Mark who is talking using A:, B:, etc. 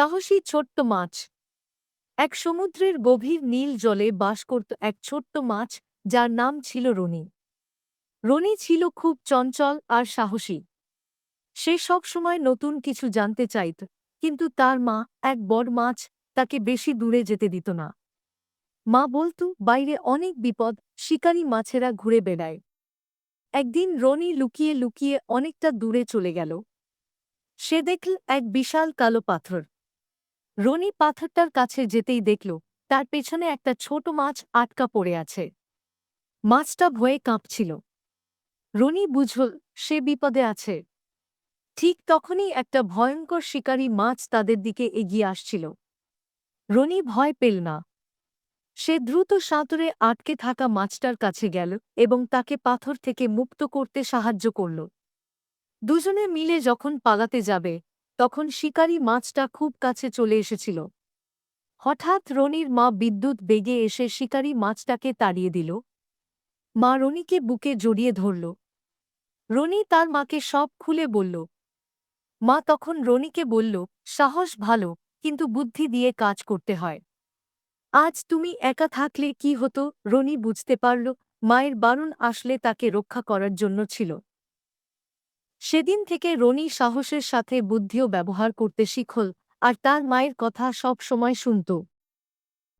A: সাহসী ছোট্ট মাছ। এক সমুদ্রের গভীর নীল জলে বাস করত এক ছোট্ট মাছ, যার নাম ছিল রনি। রনি ছিল খুব চঞ্চল আর সাহসী। সে সবসময় নতুন কিছু জানতে চাইত, কিন্তু তার মা, এক বড় মাছ, তাকে বেশি দূরে যেতে দিত না। মা বলতো, বাইরে অনেক বিপদ, শিকারী মাছেরা ঘুরে বেড়ায়। একদিন রনি লুকিয়ে লুকিয়ে অনেকটা দূরে চলে গেল। সে দেখল এক বিশাল কালো পাথর। রনি পাথরটার কাছে যেতেই দেখল, তার পেছনে একটা ছোট মাছ আটকা পড়ে আছে। মাছটা ভয়ে কাঁপছিল। রনি বুঝল, সে বিপদে আছে। ঠিক তখনই একটা ভয়ঙ্কর শিকারী মাছ তাদের দিকে এগিয়ে আসছিল। রনি ভয় পেল না। সে দ্রুত সাঁতরে আটকে থাকা মাছটার কাছে গেল এবং তাকে পাথর থেকে মুক্ত করতে সাহায্য করল। দুজনে মিলে যখন পালাতে যাবে তখন শিকারী মাছটা খুব কাছে চলে এসেছিল। হঠাৎ রনির মা বিদ্যুৎ বেগে এসে শিকারী মাছটাকে তাড়িয়ে দিল। মা রনিকে বুকে জড়িয়ে ধরল। রনি তার মাকে সব খুলে বলল। মা তখন রনিকে বলল, সাহস ভালো, কিন্তু বুদ্ধি দিয়ে কাজ করতে হয়। আজ তুমি একা থাকলে কি হতো? রনি বুঝতে পারল, মায়ের বারণ আসলে তাকে রক্ষা করার জন্য ছিল। সেদিন থেকে রনি সাহসের সাথে বুদ্ধিও ব্যবহার করতে শিখল, আর তার মায়ের কথা সব সময় শুনত।